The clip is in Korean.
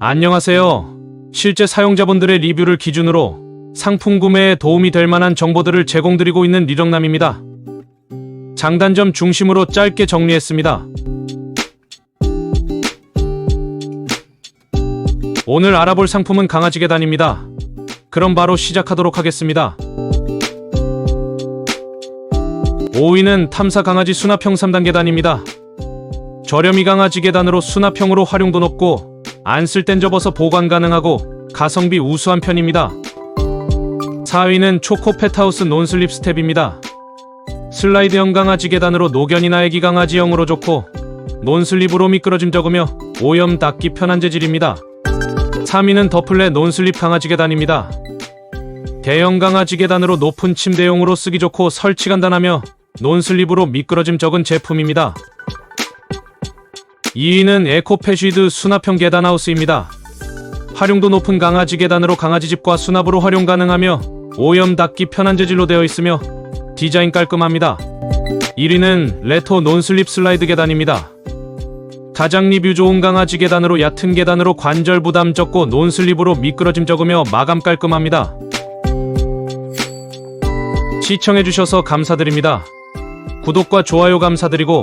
안녕하세요. 실제 사용자분들의 리뷰를 기준으로 상품 구매에 도움이 될 만한 정보들을 제공드리고 있는 리정남입니다. 장단점 중심으로 짧게 정리했습니다. 오늘 알아볼 상품은 강아지 계단입니다. 그럼 바로 시작하도록 하겠습니다. 5위는 탐사 강아지 수납형 3단 계단입니다. 저렴이 강아지 계단으로 수납형으로 활용도 높고 안 쓸 땐 접어서 보관 가능하고 가성비 우수한 편입니다. 4위는 초코 펫하우스 논슬립 스텝입니다. 슬라이드형 강아지 계단으로 노견이나 애기 강아지형으로 좋고 논슬립으로 미끄러짐 적으며 오염 닦기 편한 재질입니다. 3위는 더플레 논슬립 강아지 계단입니다. 대형 강아지 계단으로 높은 침대용으로 쓰기 좋고 설치 간단하며 논슬립으로 미끄러짐 적은 제품입니다. 2위는 에코패쉬드 수납형 계단하우스입니다. 활용도 높은 강아지 계단으로 강아지집과 수납으로 활용 가능하며 오염 닦기 편한 재질로 되어 있으며 디자인 깔끔합니다. 1위는 레토 논슬립 슬라이드 계단입니다. 가장 리뷰 좋은 강아지 계단으로 얕은 계단으로 관절 부담 적고 논슬립으로 미끄러짐 적으며 마감 깔끔합니다. 시청해주셔서 감사드립니다. 구독과 좋아요 감사드리고